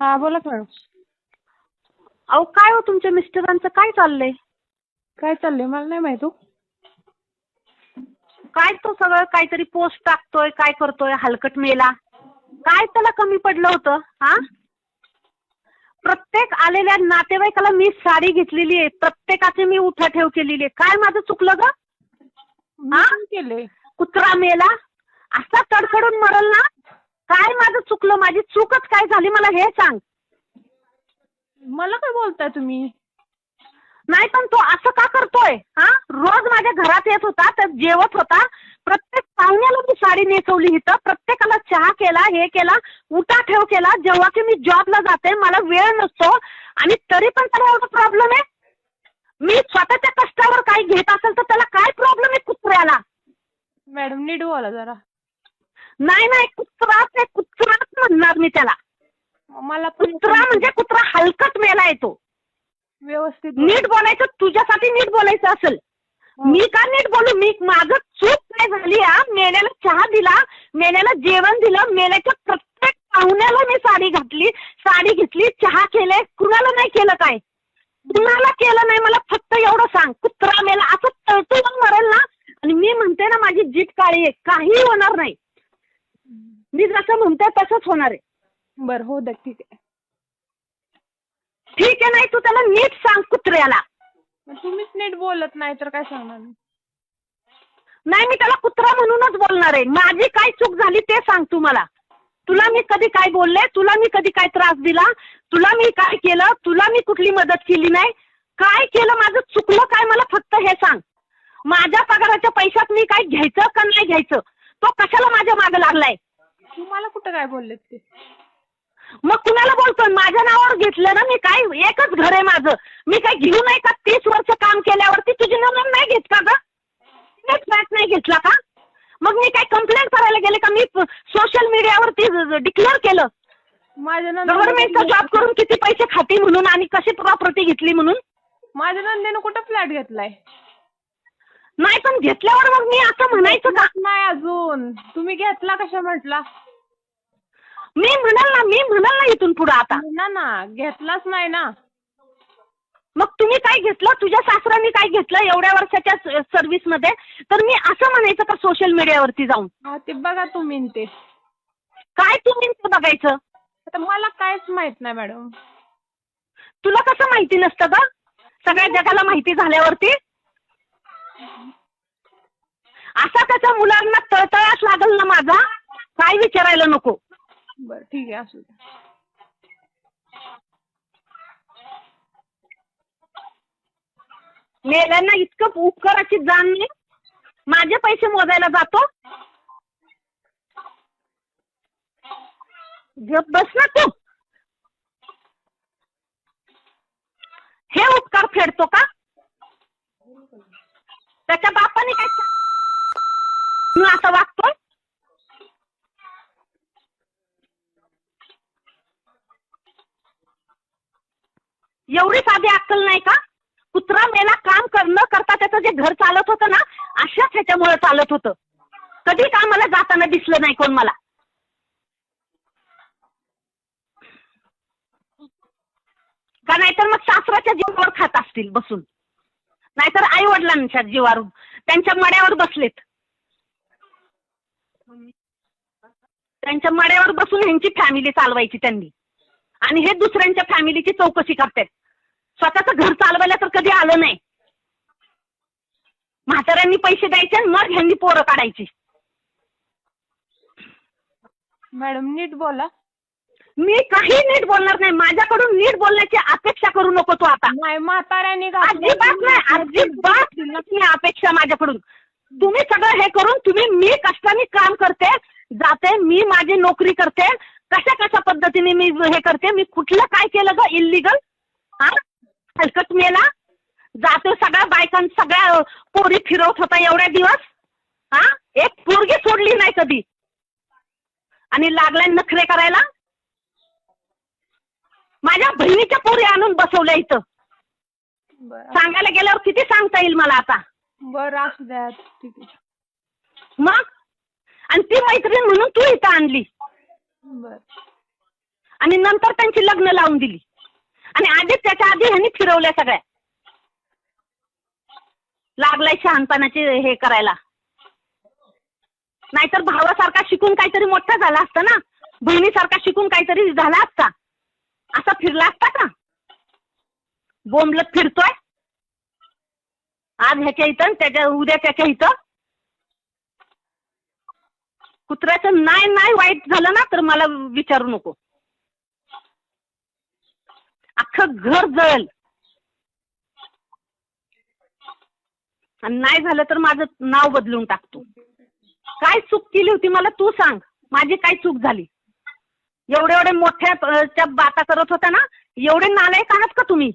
हा बोला की मॅडम अहो काय हो तुमच्या मिस्टरांचं? काय चाललंय? काय चाललंय? मला नाही माहीत हो. काय तो सगळं काहीतरी पोस्ट टाकतोय काय करतोय हलकट मेला. काय त्याला कमी पडलं होतं हा? प्रत्येक आलेल्या नातेवाईकाला मी साडी घेतलेली आहे. प्रत्येकाची मी उठा ठेव केलेली आहे. काय माझं चुकलं ग? मी हा? पण केलंय. कुत्रा मेला. असा तडखडून मरल ना? काय माझं चुकलं? माझी चूकच काय झाली? मला हे सांग. मला काय बोलताय तुम्ही? नाही पण तो असं का करतोय? हा? रोज माझ्या घरात येत होता तर जेवत होता. प्रत्येक पाहुण्याला मी साडी नेसवली इथं. प्रत्येकाला चहा केला हे केला उठा ठेव केला. जेव्हा की मी जॉबला जाते मला वेळ नसतो. आणि तरी पण त्याला एवढा प्रॉब्लेम आहे? मी स्वतःच्या कष्टावर काही घेत असेल तर त्याला काय प्रॉब्लेम आहे कुत्र्याला? मॅडम नीट बोला जरा. नाही नाही कुत्रा ते कुत्राच म्हणणार मी त्याला. मला पण कुत्रा म्हणजे कुत्रा हलकट मेला येतो. व्यवस्थित. नीट बोलायचं तुझ्यासाठी नीट बोलायचं असेल. मी का नीट बोलू? मी माझं चूक काय झाली हा. मेल्याला चहा दिला मेल्याला जेवण दिलं मेल्याच्या प्रत्येक पाहुण्याला मी साडी घातली साडी घेतली चहा केले कुणाला नाही केलं काय? कुणाला केलं नाही? मला फक्त एवढं सांग कुत्रा मेला असं तळतळून मरेल ना आणि मी म्हणते ना माझी जीत काळी आहे काही होणार नाही मी जसं म्हणते तसंच होणार आहे. बरं हो द्या ठीक आहे. ठीक आहे नाही तू त्याला नीट सांग कुत्र्याला. मग तुम्हीच नीट बोलत नाही तर काय सांगणार मी? नाही मी त्याला कुत्रा म्हणूनच बोलणार आहे. माझी काय चूक झाली ते सांग तू मला. तुला मी कधी काय बोलले तुला मी कधी काय त्रास दिला तुला मी काय केलं तुला मी कुठली मदत केली नाही. काय केलं माझं चुकलं काय मला फक्त हे सांग. माझ्या पगाराच्या पैशात मी काय घ्यायचं का नाही घ्यायचं? तो कशाला माझ्या मागे लागलाय? तुम्हाला कुठं काय बोललेत ते? मग कुणाला बोलतोय? माझ्या नावावर घेतलं ना मी काय? एकच घर आहे माझं. मी काय घेऊ नाही का? तीस वर्ष काम केल्यावरती तुझी नोंद नाही घेत का ग? एक फ्लॅट नाही घेतला का? मग मी काय कंप्लेंट करायला गेले का? मी सोशल मीडियावरती डिक्लेअर केलं. माझ्या नंदेनं गव्हर्नमेंटचा जॉब करून किती पैसे खाती म्हणून आणि कशी प्रॉपर्टी घेतली म्हणून? माझ्या नंदेनं कुठं फ्लॅट घेतलाय? नाही पण घेतल्यावर मग मी असं म्हणायचं का? नाही अजून. तुम्ही घेतला कशा म्हटला? मी म्हणाल ना मी म्हणाल ना इथून पुढे आता. ना ना घेतलाच नाही ना. मग तुम्ही काय घेतलं? तुझ्या सासऱ्यांनी काय घेतलं एवढ्या वर्षाच्या सर्व्हिसमध्ये? तर मी असं म्हणायचं का सोशल मीडियावरती जाऊन? हा ते बघा तुम्ही न ते. काय तुम्ही बघायचं? आता मला काहीच माहीत नाही मॅडम. तुला कसं माहिती नसतं का सगळ्या जगाला माहिती झाल्यावरती? असा त्याच्या मुलांना तळतळाच लागल ना माझा? काय विचारायला नको? बरं ठीक आहे असू द्या. मेल्यांना इतकं उपकाराची जाण नाही. माझे पैसे मोजायला जातो. गप बस ना तू. हे उपकार फेडतो का? त्याच्या बापाने काय सांग- म्हणून असं वागतोय? एवढी साधी अक्कल नाही का? कुत्रा मेला काम कर न करता त्याचं जे घर चालत होतं ना अशाच ह्याच्यामुळे चालत होतं. कधी कामाला जाताना दिसलं नाही कोण मला. का नाहीतर मग सासराच्या जीवावर खात असतील बसून. नाहीतर आई वडिलांच्या जीवावर त्यांच्या मड्यावर बसलेत. त्यांच्या मड्यावर बसून ह्यांची फॅमिली चालवायची त्यांनी. आणि हे दुसऱ्यांच्या फॅमिलीची चौकशी करतात स्वतःचं घर चालवायला तर कधी आलं नाही. म्हाताऱ्यांनी पैसे द्यायचे आणि मग ह्यांनी पोरं काढायची. मॅडम नीट बोला. मी काही नीट बोलणार नाही. माझ्याकडून नीट बोलण्याची अपेक्षा करू नको तू आता. नाही म्हाताऱ्याने. अजिबात नाही अजिबात नाही अपेक्षा माझ्याकडून. तुम्ही सगळं हे करून तुम्ही मी कष्टाने काम करते जाते मी माझी नोकरी करते कशा कशा पद्धतीने मी हे करते मी कुठलं काय केलं ग इलिगल हा? हलकट मेला. जाते सगळ्या बायकां सगळ्या पोरी फिरवत होता एवढ्या दिवस. हा? एक पोरगी सोडली नाही कधी. आणि लागलाय नखरे करायला. माझ्या बहिणीच्या पोरी आणून बसवल्या इथं. बरं. सांगायला गेल्यावर किती सांगता येईल मला आता? बरं असू द्या ठीक आहे. मग? आणि ती मैत्रीण म्हणून तू इथं आणली. बरं. आणि नंतर त्यांची लग्न लावून दिली. आणि आधी त्याच्या आधी ह्यांनी फिरवल्या सगळ्या लागलाय शहाणपणाची हे करायला. नाहीतर भावासारखा शिकून काहीतरी मोठा झाला असता ना? बहिणीसारखा शिकून काहीतरी झाला असता? असा फिरला असता का? बोंबलत फिरतोय? आज ह्याच्या इथं आणि त्याच्या उद्या त्याच्या इथं? कुत्र्याचं नाही नाही वाईट झालं ना तर मला विचारू नको. अख्खं घर जळल. आणि नाही झालं तर माझं नाव बदलून टाकतो. काय चूक केली होती मला तू सांग. माझी काय चूक झाली? एवढे एवढे मोठ्या बाता करत होत्या ना एवढे नालायक आहात का तुम्ही?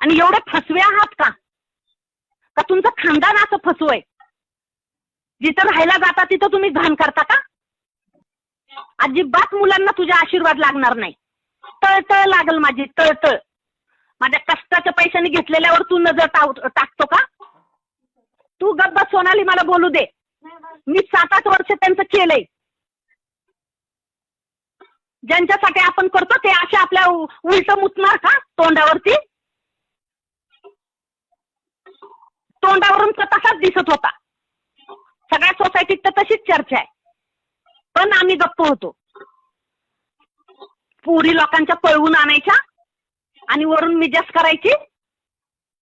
आणि एवढे फसवे आहात का? का तुमचं खानदान असं फसवय? जिथं राहायला जाता तिथं तुम्ही घाण करता का? अजिबात मुलांना तुझे आशीर्वाद लागणार नाही. तळतळ लागल माझी तळतळ. माझ्या कष्टाच्या पैशाने घेतलेल्यावर तू नजर टाकतो का? तू गप्पा सोनाली मला बोलू दे. मी सात आठ वर्ष त्यांचं केलंय. ज्यांच्यासाठी आपण करतो ते असे आपल्या उलट मुतणार का तोंडावरती? तोंडावरून तर तसाच दिसत होता. सगळ्या सोसायटीत तर तशीच चर्चा आहे. पण आम्ही गप्प होतो. पुरी लोकांच्या पळवून आणायच्या आणि वरून मिजास करायची